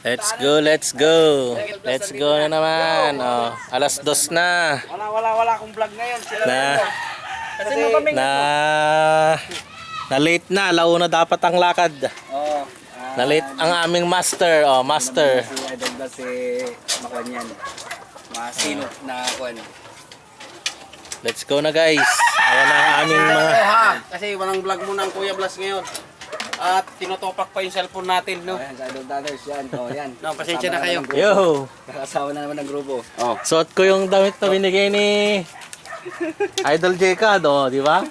Let's go, let's go. Let's go na naman. Oh, alas dos na. Wala, wala, wala akong vlog ngayon. Sila Na, Kasi mo kami. na, na late na. Launa dapat ang lakad. Oo. Na late ang aming master. Oh, master. Si Idol Blas si Makuan yan. Masino na kuan. Let's go na guys. Ayan na ang aming mga... kasi walang vlog muna ang Kuya Blas ngayon. At tinotopak pa yung cellphone natin, no? Ayan, si Idol Brothers yan. Oh, yan. No, pasensya na kayo. Yo! Kasama na naman ng grupo. Oh. Suot ko yung damit na binigay ni Idol Jekad, oh, di ba?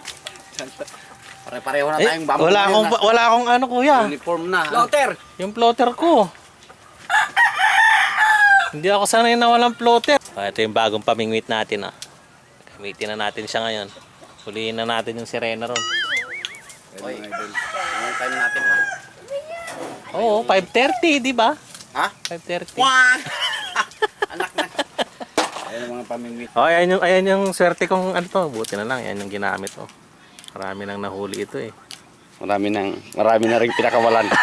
Pare-pareho na Eh, tayong bamboo wala ngayon, akong ha? wala akong ano kuya. Uniform na. ha? Floater! Yung plotter ko. Hindi ako sanay na walang plotter. Ah, ito yung bagong pamingwit natin ah. Gamitin na natin siya ngayon. Huliin na natin yung sirena ron. Oy, time natin, ha? Oo, 5.30, di ba? Ha? 5.30. Wah! Anak na. Ayan ang mga pamingwit. Oh, ayan yung, ayan yung swerte kong ano to. Buti na lang, yan yung ginamit oh. Marami nang nahuli ito eh. Marami nang, marami na rin pinakawalan.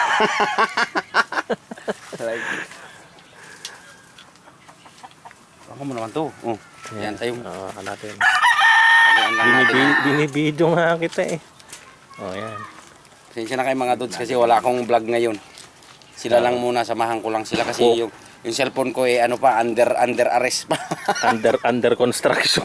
Ako mo naman to. Oh. Yan tayo. Oo, oh, natin. Ano binibidyo nga kita eh. Oh, yan. Pasensya na kayo mga dudes kasi wala akong vlog ngayon. Sila lang muna, samahan ko lang sila kasi Oh. yung yung cellphone ko eh ano pa under under arrest pa. Under under construction.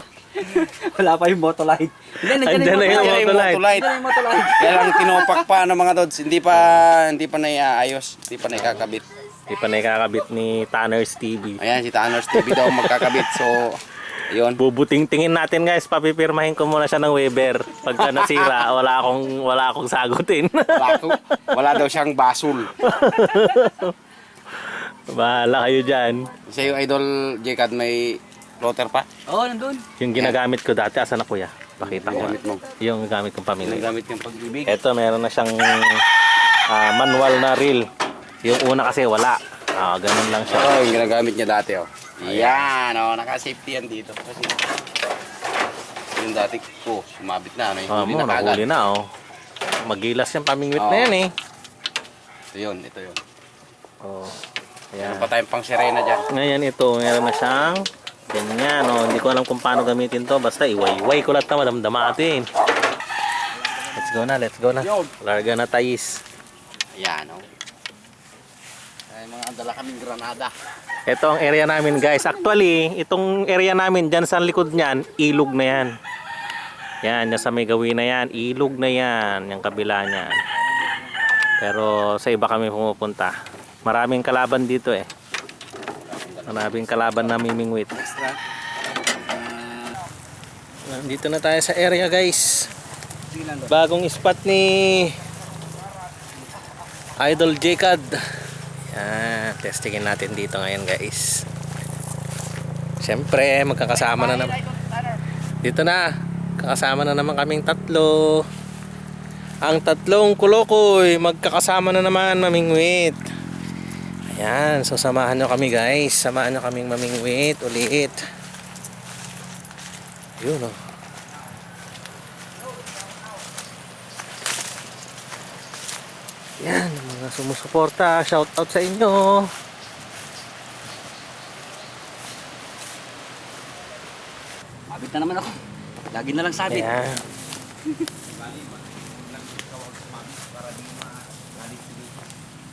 Wala pa yung motolight. Hindi, Andyan na yung Kaya yung motolight. motolight. Hindi. Kaya lang tinopak pa ano mga dudes, hindi pa hindi pa naiaayos, hindi pa naikakabit. Di pa nakakabit ni Tanner's TV. Ayan si Tanner TV daw magkakabit. So, yun. Bubuting-tingin natin guys, papipirmahin ko muna siya ng Weber. Pagka nasira, wala akong wala akong sagutin. Wala, wala daw siyang basol. Bahala kayo dyan. Kasi yung idol Jcad may floater pa. Oo, nandun. Yung ginagamit ko dati, asa na kuya? Pakita ko. Gamit mo. Yung gamit kong Yung pamilya. gamit yung pag-ibig. Ito, meron na siyang ah, manual na reel. Yung una kasi wala. Ah, ganun lang siya. Ito yung ginagamit niya dati oh. Yan oh, naka-safety yan dito. Kasi yung dati ko, sumabit na. Ano, yung huli na kagad. nahuli na oh. Magilas yung pamingwit na Oo. yan eh. Ito yun, ito yun. Oh. Meron Ayan. pa tayong pang sirena dyan. Ngayon ito, meron na siyang ganyan. Oh. Hindi ko alam kung paano gamitin to. Basta iway-iway ko lahat na madamdamatin. Let's go na, let's go na. Larga na tayis. Ayan oh. Ay, mga dala kaming granada. Ito ang area namin guys. Actually, itong area namin dyan sa likod niyan, ilog na yan. Yan, yan sa may gawin na yan. Ilog na yan. Yung kabila niyan. Pero sa iba kami pumupunta. Maraming kalaban dito eh. Maraming kalaban na mimingwit. Dito na tayo sa area guys. Bagong spot ni Idol Jcad. Yan, testingin natin dito ngayon guys. Siyempre, magkakasama na naman. Dito na, kakasama na naman kaming tatlo. Ang tatlong kulokoy, magkakasama na naman mamingwit. Ayan, so samahan nyo kami guys. Samahan nyo kaming mamingwit ulit. Yun oh. Yan, sumusuporta. Shout out sa inyo. Mabit na naman ako. Lagi na lang sabit. Ayan.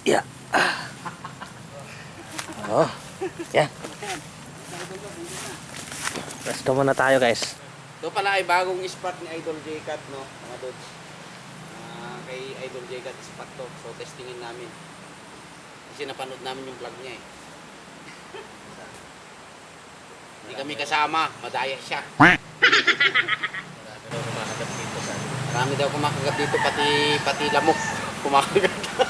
Yeah. Oh. Yan. Resto muna tayo guys. Ito pala ay bagong spot ni Idol Jcad, no? Mga dudes. Kay Idol Jcad spot to. So, testingin namin. Kasi napanood namin yung vlog niya eh. Hindi kami kasama, madaya siya. Marami daw kumakagat dito, pati pati lamok kumakagat.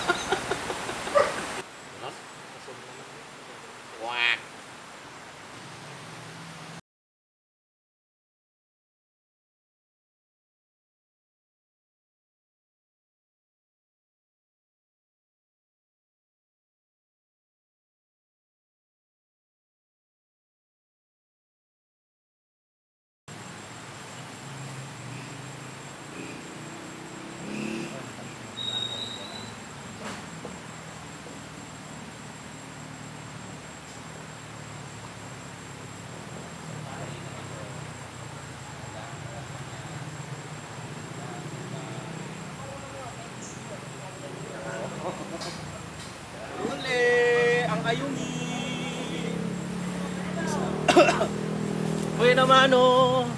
mano.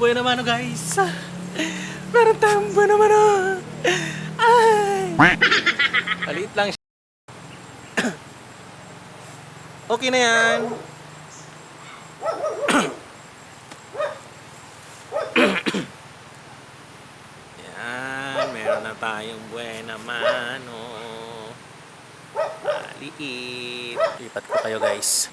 Buena mano guys. Meron tayong buena mano. Ay. Maliit lang siya. okay na yan. Yan, meron na tayong buena mano. Maliit. Lipat ko kayo guys.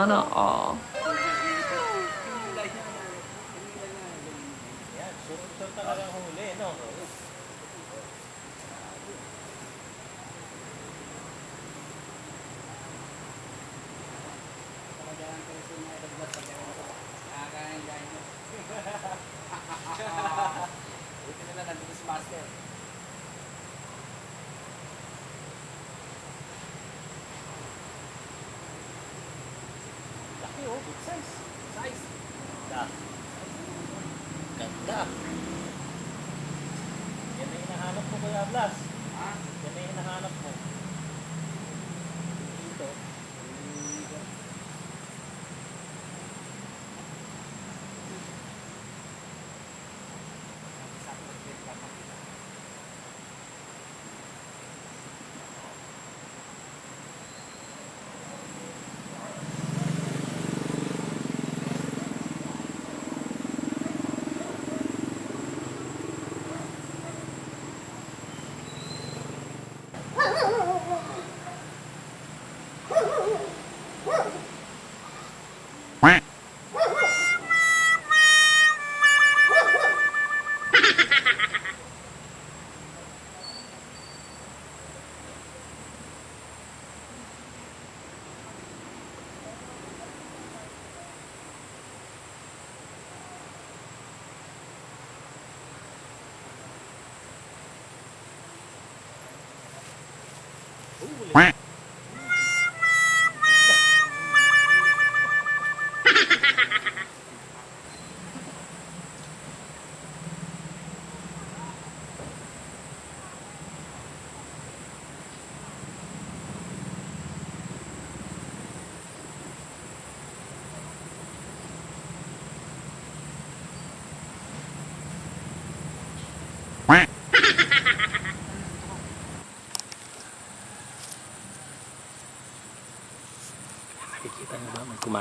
Donna All. Size. Size. Ganda. Ganda. Yan na hinahanap mo Kuya Blas. Ha? Yan na hinahanap mo.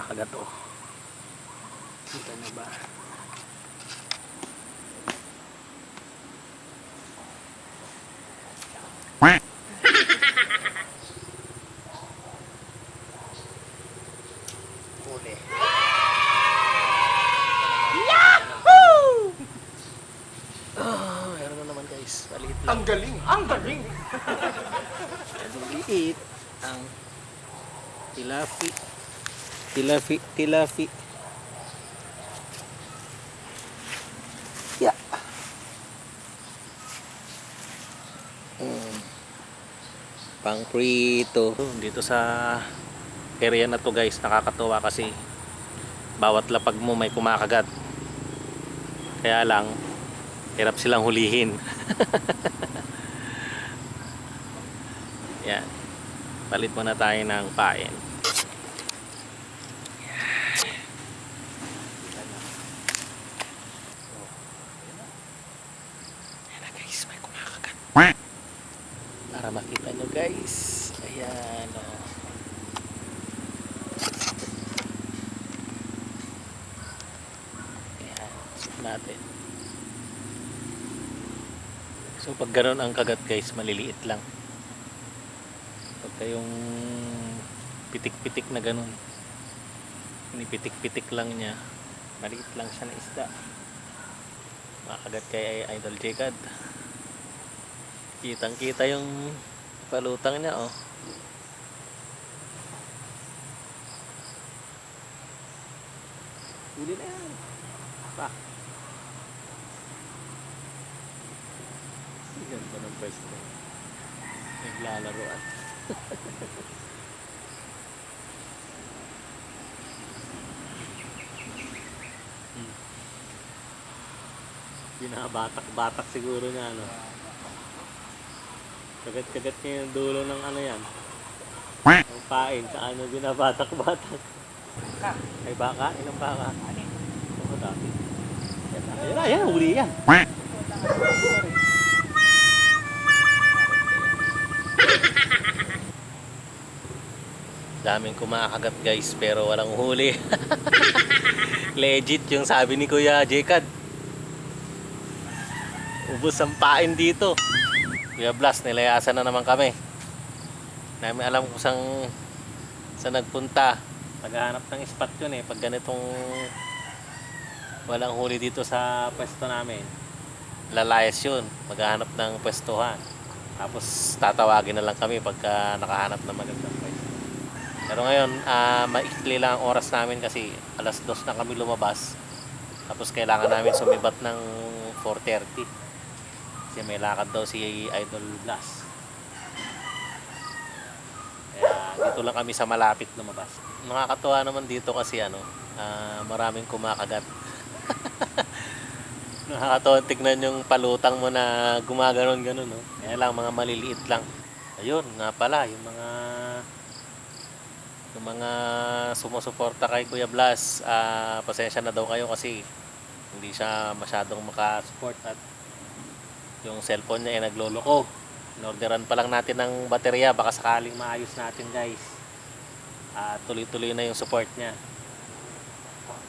Kumakagat oh. Kita niyo ba? Huli. Oh, meron na naman guys. Maliit lang. Ang galing! Ang galing! Maliit. Ang tilafi. Tilafi. Tilafi. Yeah. Mm. Pang prito. Dito sa area na to guys, nakakatuwa kasi bawat lapag mo may kumakagat. Kaya lang, hirap silang hulihin. Yan. Palit muna tayo ng pain. Yan na guys, may kumakagat. Para makita nyo guys. Ayan o. natin. So pag ganun ang kagat guys, maliliit lang. Pagka yung pitik-pitik na ganun, pinipitik-pitik lang niya, maliit lang siya na isda. Makagat kay Idol Jcad. Kitang kita yung palutang niya oh. Huli na yan. Pa. Ganda ng pwesto. Naglalaroan. hmm. Binabatak-batak siguro niya, ano. Kagat-kagat niya yung dulo ng ano yan. Ang pain, sa ano binabatak-batak. Ay baka? Ilang baka? Dami. Yan na, yan na, yan, huli yan. Daming kumakagat guys, pero walang huli. Legit yung sabi ni Kuya Jekad. Ubus ang pain dito. Kuya Blas, nilayasan na naman kami. Namin alam kung saan, saan nagpunta. Naghahanap ng spot yun eh. Pag ganitong walang huli dito sa pwesto namin. Lalayas yun. Maghahanap ng pwestuhan. Tapos tatawagin na lang kami pagka nakahanap ng magandang pwesto. Pero ngayon, ah maikli lang ang oras namin kasi alas dos na kami lumabas. Tapos kailangan namin sumibat ng 4.30. Kasi may lakad daw si Idol Blas. Kaya dito lang kami sa malapit lumabas. Nakakatuwa naman dito kasi ano, ah, maraming kumakagat. Nakakatuwa tignan yung palutang mo na gumaganon-ganon. No? Kaya lang, mga maliliit lang. Ayun, nga pala, yung mga yung mga sumusuporta kay Kuya Blas, ah, pasensya na daw kayo kasi hindi siya masyadong makasupport at yung cellphone niya ay nagloloko. Inorderan pa lang natin ng baterya, baka sakaling maayos natin guys. At tuloy-tuloy na yung support niya.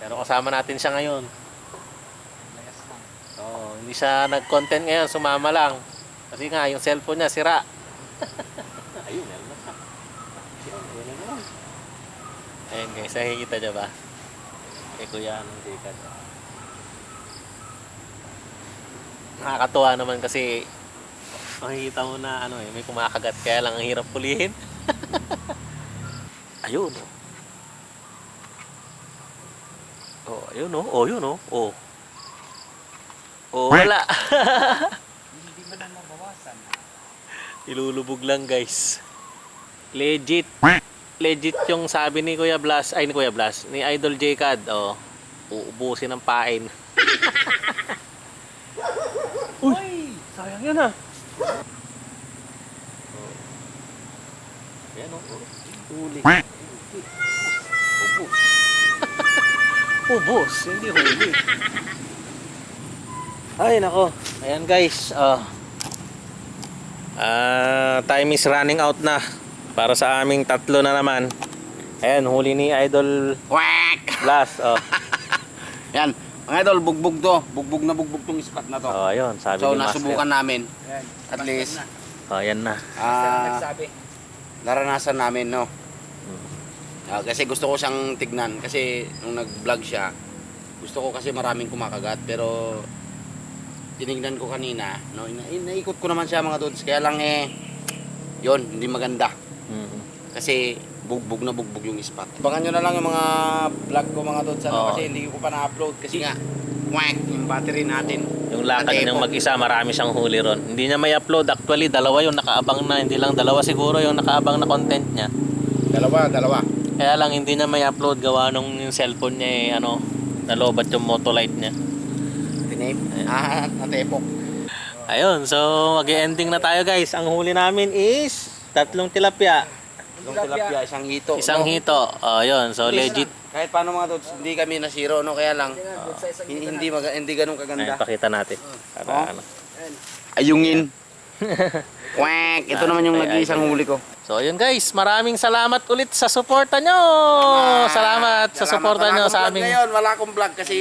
Pero kasama natin siya ngayon. Hindi siya nag-content ngayon, sumama lang. Kasi nga, yung cellphone niya sira. Ayun, meron na siya. Ayun, na naman. Ayun guys, nakikita niya ba? Kay Kuya anong Jacob. Nakakatuwa naman kasi makikita mo na ano eh, may kumakagat kaya lang ang hirap pulihin. ayun oh. Oh, ayun oh. Oh, yun oh. Oh. Oh, wala. Hindi mo na mabawasan. Ilulubog lang guys. Legit. Legit yung sabi ni Kuya Blas, ay ni Kuya Blas, ni Idol Jcad, oh. Uubusin ng pain. Uy, sayang yan ah. Oh. Yan oh. Huli. Ubus. Ubus, hindi huli. Ay, nako. Ayan guys. Oh. Ah, time is running out na para sa aming tatlo na naman. Ayan, huli ni Idol Quack! Blas. Oh. Yan. Mga idol, bugbog to. Bugbog na bugbog tong spot na to. oh, ayun, sabi so, ni Master. nasubukan namin. Yan. At least, Oh, ayan na. Ah, nagsabi. naranasan namin, no? Hmm. Ah, kasi gusto ko siyang tignan. Kasi nung nag-vlog siya, gusto ko kasi maraming kumakagat. Pero, tinignan ko kanina, no? Ina- naikot ko naman siya mga dudes. Kaya lang eh, yon hindi maganda. Mm. Kasi bugbog na bugbog yung spot. Abangan nyo na lang yung mga vlog ko mga dudes. Ano? Kasi hindi ko pa na-upload. Kasi nga, whack, yung battery natin. Yung lakad niyang mag-isa, marami siyang huli ron. Hindi niya may upload. Actually, dalawa yung nakaabang na. Hindi lang dalawa siguro yung nakaabang na content niya. Dalawa, dalawa. Kaya lang hindi niya may upload gawa nung yung cellphone niya eh, ano, nalobat yung motolight niya. Tinip. Ah, natepok. Ayun, so mag-ending na tayo guys. Ang huli namin is tatlong tilapia. Yung tilapia, isang hito. Isang no? hito. Oh, yun. So legit. Kahit paano mga dudes, hindi kami na zero, no? Kaya lang, hindi, hindi, maga, hindi ganun Ay, kaganda. pakita natin. Para Oh. ano. Ayungin. Quack! Ito naman yung nag-iisang huli ko. So yun guys, maraming salamat ulit sa suporta nyo. Salamat, sa suporta Wala nyo akong sa vlog aming Ngayon, wala akong vlog kasi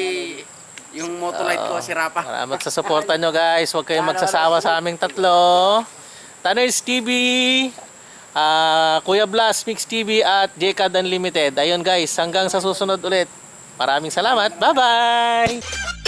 Yung motolite ko, sira pa. Salamat sa suporta nyo guys. Huwag kayong magsasawa sa aming tatlo. Taners TV, ah, Kuya Blas, Mix TV at JCAD Unlimited. Ayun guys, hanggang sa susunod ulit. Maraming salamat. Bye-bye!